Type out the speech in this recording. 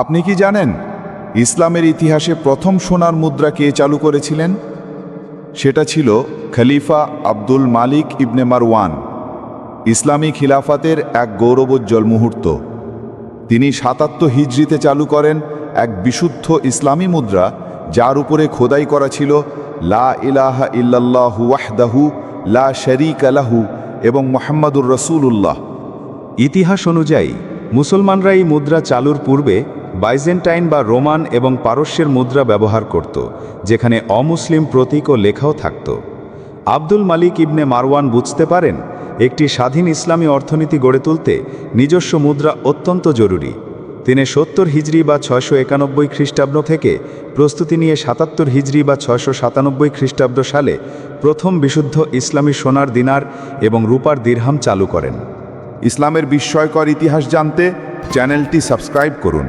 আপনি কি জানেন ইসলামের ইতিহাসে প্রথম সোনার মুদ্রা কে চালু করেছিলেন? সেটা ছিল খলিফা আব্দুল মালিক ইবনে মারওয়ান, ইসলামী খিলাফাতের এক গৌরবোজ্জ্বল মুহূর্ত। তিনি সাতাত্তর হিজরিতে চালু করেন এক বিশুদ্ধ ইসলামী মুদ্রা, যার উপরে খোদাই করা ছিল লা ইলাহা ইল্লাল্লাহু ওয়াহদাহু লা শরীক আলাহু এবং মোহাম্মদুর রসুল্লাহ ইতিহাস অনুযায়ী মুসলমানরা এই মুদ্রা চালুর পূর্বে বাইজেন্টাইন বা রোমান এবং পারস্যের মুদ্রা ব্যবহার করত, যেখানে অমুসলিম প্রতীক ও লেখাও থাকত। আব্দুল মালিক ইবনে মারওয়ান বুঝতে পারেন, একটি স্বাধীন ইসলামী অর্থনীতি গড়ে তুলতে নিজস্ব মুদ্রা অত্যন্ত জরুরি। তিনি সত্তর হিজড়ি বা ছয়শো একানব্বই খ্রিস্টাব্দ থেকে প্রস্তুতি নিয়ে সাতাত্তর হিজড়ি বা ছয়শো সাতানব্বই খ্রিস্টাব্দ সালে প্রথম বিশুদ্ধ ইসলামী সোনার দিনার এবং রূপার দিরহাম চালু করেন। ইসলামের বিস্ময়কর ইতিহাস জানতে চ্যানেলটি সাবস্ক্রাইব করুন।